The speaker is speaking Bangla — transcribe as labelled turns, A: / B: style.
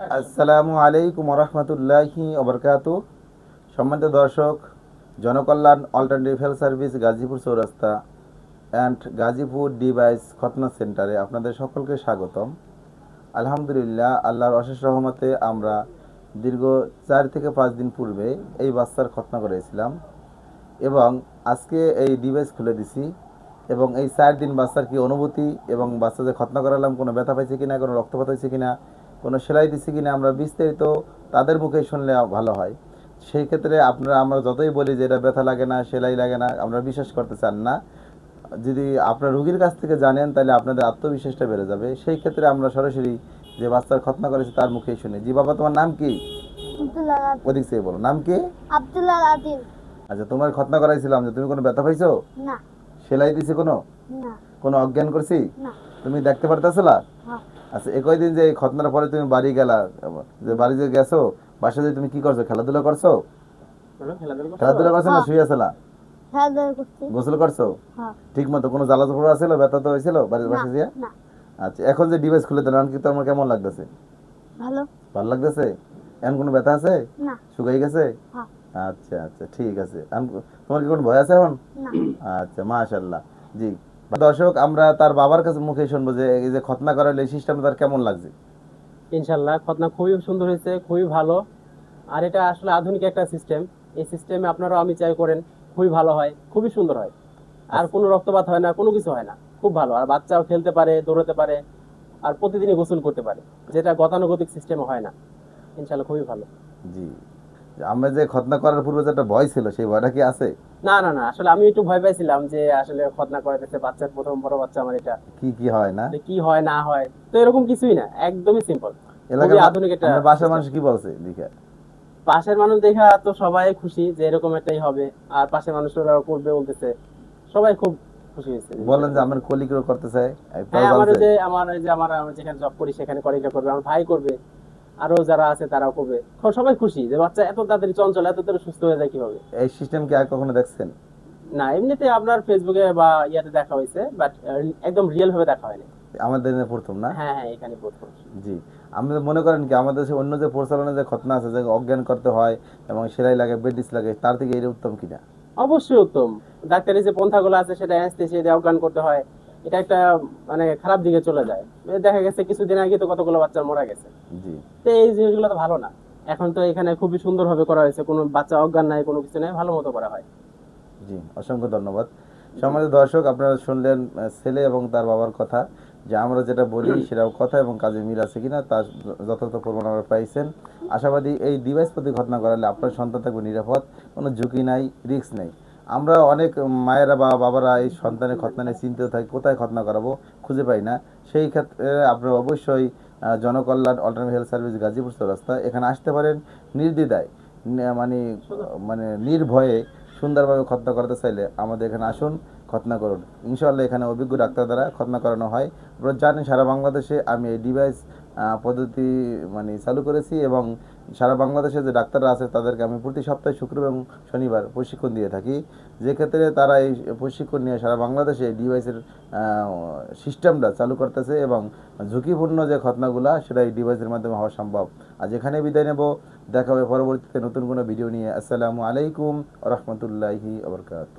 A: আসসালামু আলাইকুম রহমতুল্লাহি ওবরকাত। সম্মানিত দর্শক, Janakalyan alternative health service Gazipur Chowrasta and Gazipur device খতনা সেন্টারে আপনাদের সকলকে স্বাগতম। আলহামদুলিল্লাহ, আল্লাহর অশেষ রহমতে আমরা দীর্ঘ চার থেকে পাঁচ দিন পূর্বে এই বাচ্চার খতনা করেছিলাম এবং আজকে এই ডিভাইস খুলে দিছি এবং এই চার দিন বাচ্চার কি অনুভূতি এবং বাচ্চা যে খতনা করালাম, কোনো ব্যথা পাইছে কিনা, কোনো রক্তপাত হয়েছে কিনা কোনো সেলাই দিচ্ছে কিনা আমরা বিস্তারিত তাদের মুখে শুনলে ভালো হয়। সেই ক্ষেত্রে আপনারা আমরা যতই বলি যে এটা ব্যথা লাগে না সেলাই লাগে না আমরা বিশ্বাস করতে চান না। যদি আপনার রুগীর কাছ থেকে জানেন তাহলে আপনাদের আত্মবিশ্বাসটা বেড়ে যাবে। সেই ক্ষেত্রে আমরা সরাসরি যে বাচ্চার খতনা করেছে তার মুখেই শুনি। জি বাবা তোমার নাম কি? ওদিক থেকে বলো নাম কি?
B: আব্দুল্লাহ আদিল।
A: আচ্ছা তোমার খতনা করাইছিলাম যে তুমি কোনো ব্যথা পাইছো?
B: না।
A: সেলাই দিছে কোনো?
B: না।
A: কোনো অজ্ঞান করছি?
B: না।
A: তুমি দেখতে পারতেছিলা আচ্ছা একই দিন যে খতনার পরে তুমি বাড়ি গেলা যে বাড়ি যে গেছো বাসা যে তুমি কি করছ খেলাধুলা করছ? খেলাধুলা করছ? না শুয়ে আসলা গোসল করছ?
B: হ্যাঁ।
A: ঠিক মতো কোনো জ্বালা জোড়া আছিল ব্যথা তো হয়েছিল বাড়ির
B: না
A: বাসায় দিয়ে আচ্ছা এখন যে ডিভাইস খুলে দিলাম কি তোমার কেমন লাগতেছে?
B: ভালো।
A: ভালো লাগতেছে? এখন কোনো ব্যথা আছে?
B: না।
A: শুকাই গেছে?
B: হ্যাঁ।
A: আচ্ছা আচ্ছা ঠিক আছে। এখন তোমার কি কোনো ভয় আছে এখন?
B: না।
A: আচ্ছা মাশাল্লাহ জি। দর্শক আমরা তার বাবার কাছে মুখে শুনব যে এই যে খতনা করার এই সিস্টেমটা তার কেমন লাগছে?
C: ইনশাল্লাহ খতনা খুবই সুন্দর হয়েছে খুবই ভালো। আর এটা আসলে আধুনিক একটা সিস্টেম। এই সিস্টেমে আপনারাও আমি চাই করেন খুবই ভালো হয় খুবই সুন্দর হয়। আর কোনো রক্তপাত হয় না কোনো কিছু হয় না খুব ভালো। আর বাচ্চাও খেলতে পারে দৌড়াতে পারে আর প্রতিদিনই গোসল করতে পারে যেটা গতানুগতিক সিস্টেমে হয় না। ইনশাল্লাহ খুবই ভালো।
A: জি। আমরা যে খতনা করার পূর্বে যে একটা ভয় ছিল সেই ভয়টা কি আছে?
C: না না না আসলে আমি একটু ভয় পাইছিলাম যে আসলে খতনা করাইতেছে বাচ্চার প্রথম বড় বাচ্চা আমার এটা।
A: কি কি হয় না?
C: কি হয় না হয় তো এরকম কিছুই না একদমই সিম্পল
A: এলাকার
C: আধুনিক একটা
A: বাসার মানুষ কি বলছে লিখে?
C: পাশের মানুষ দেখা তো সবাই খুশি যে এরকম একটাই হবে আর পাশের মানুষরা করবে বলতেছে সবাই খুব খুশি হয়েছে।
A: বললেন যে আমার কলিগও করতে চাই
C: হ্যাঁ আমার যে আমার যে আমার যেখানে জব করি সেখানে কলিগরা করবে আমার ভাই করবে। আরও যারা আছে তারাও করবে সবাই খুশি যে বাচ্চা এত তাড়াতাড়ি চঞ্চল এত তাড়াতাড়ি সুস্থ হয়ে যায় কীভাবে?
A: এই সিস্টেম কি আর কখনো দেখছেন?
C: না এমনিতে আপনার ফেসবুকে বা ইয়াতে দেখা হয়েছে বাট একদম রিয়েল ভাবে দেখা হয়নি।
A: আমাদের দিনে প্রথম না?
C: হ্যাঁ হ্যাঁ এখানে প্রথম।
A: জি। আমাদের মনে করেন কি আমাদের দেশে অন্য যে প্রচলনে যে খতনা আছে যে অজ্ঞান করতে হয় এবং সেলাই লাগে বেডিস লাগে তার থেকে এটা উত্তম কিনা?
C: অবশ্যই উত্তম। ডাক্তারি যে পন্থাগুলো আছে সেটা অ্যানেস্থেসিয়া দিয়ে অজ্ঞান করতে হয়। এটা একটা মানে খারাপ দিকে চলে যায়। দেখা গেছে কিছুদিন আগে তো কতগুলো বাচ্চা মারা গেছে। তো এই জিনিসগুলো তো ভালো না। এখন তো এখানে খুবই সুন্দর ভাবে করা হয়েছে। কোনো বাচ্চা অজ্ঞান নাই কোনো কিছু নাই ভালো মতো করা হয়।
A: জি অসংখ্য ধন্যবাদ। সম্মানিত দর্শক আপনারা শুনলেন ছেলে এবং তার বাবার কথা। যে আমরা যেটা বলি সেটা কথা এবং কাজে মিল আছে কিনা তার যথাযথ প্রমাণ আমরা পাইছেন। আশাবাদী এই ডিভাইস প্রতি ঘটনা করালে আপনার সন্তান থাকবে নিরাপদ কোনো ঝুঁকি নাই রিস্ক নেই। আমরা অনেক মায়েরা বা বাবারা এই সন্তানের খতনা নিয়ে চিন্তিত থাকি, কোথায় খতনা করাবো? খুঁজে পাই না। সেই ক্ষেত্রে আপনারা অবশ্যই Janakalyan alternative health service Gazipur Chowrasta, এখানে আসতে পারেন নির্দ্বিধায়। মানে মানে নির্ভয়ে সুন্দরভাবে খতনা করাতে চাইলে আমাদের এখানে আসুন, খতনা করুন। ইনশাল্লাহ এখানে অভিজ্ঞ ডাক্তার দ্বারা খতনা করানো হয়। আপনারা জানেন সারা বাংলাদেশে আমি এই ডিভাইস পদ্ধতি মানে চালু করেছি এবং সারা বাংলাদেশে যে ডাক্তাররা আছে, তাদেরকে আমি প্রতি সপ্তাহে শুক্রবার এবং শনিবার প্রশিক্ষণ দিয়ে থাকি। যে ক্ষেত্রে তারা এই প্রশিক্ষণ নিয়ে সারা বাংলাদেশে ডিভাইসের সিস্টেমটা চালু করতেছে এবং ঝুঁকিপূর্ণ যে ঘটনাগুলো, সেটা এই ডিভাইসের মাধ্যমে হওয়া সম্ভব। আজ এখানে বিদায় নেব, দেখা হবে পরবর্তীতে নতুন কোনো ভিডিও নিয়ে। আসসালামু আলাইকুম রহমতুল্লাহি আবরকাত